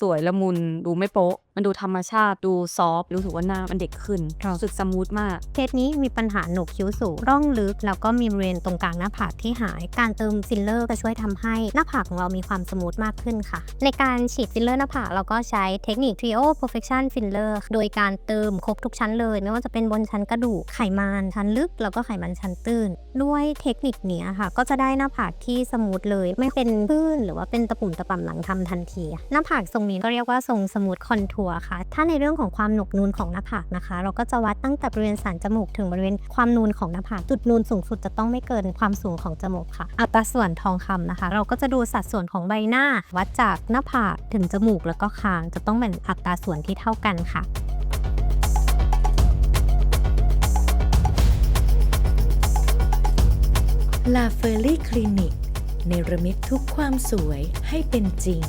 สวยละมุนดูไม่โป๊ะ มันดูธรรมชาติดูซอฟต์รู้สึกว่าหน้ามันเด็กขึ้นครับรู้สึกสมูทมาก เคสนี้มีปัญหาโหนกคิ้วสูงร่องลึก แล้วก็มีบริเวณตรงกลางหน้าผากที่หาย การเติมฟิลเลอร์จะช่วยทำให้หน้าผากของเรามีความสมูทมากขึ้นค่ะ ในการฉีดฟิลเลอร์หน้าผากเราก็ใช้เทคนิค Trio Perfection Filler โดยการเติมครบทุกชั้นเลย ไม่ว่าจะเป็นบนชั้นกระดูกไขมันชั้นลึก แล้วก็ไขมันชั้นตื้น ด้วยเทคนิคเนี้ยค่ะ ก็จะได้หน้าผากที่สมูทเลย ไม่เป็นพื้นหรือว่าเป็นตะปุ่มตะป่ำหลังทำทันที หน้าผากทรงนี้ก็เรียกว่าทรงสมูทคอนทัวร์ค่ะ ถ้าในเรื่องของความหนกนูนของหน้าผากนะคะ เราก็จะวัดตั้งแต่บริเวณสันจมูกถึงบริเวณความนูนของหน้าผากจุดนูนสูงสุดจะต้องไม่เกินความสูงของจมูกค่ะ อัตราส่วนทองคำนะคะ เราก็จะดูสัดส่วนของใบหน้า วัดจากหน้าผากถึงจมูกแล้วก็คางจะต้องเป็นอัตราส่วนที่เท่ากันค่ะลาเฟอรี่คลินิกเนรมิตทุกความสวยให้เป็นจริง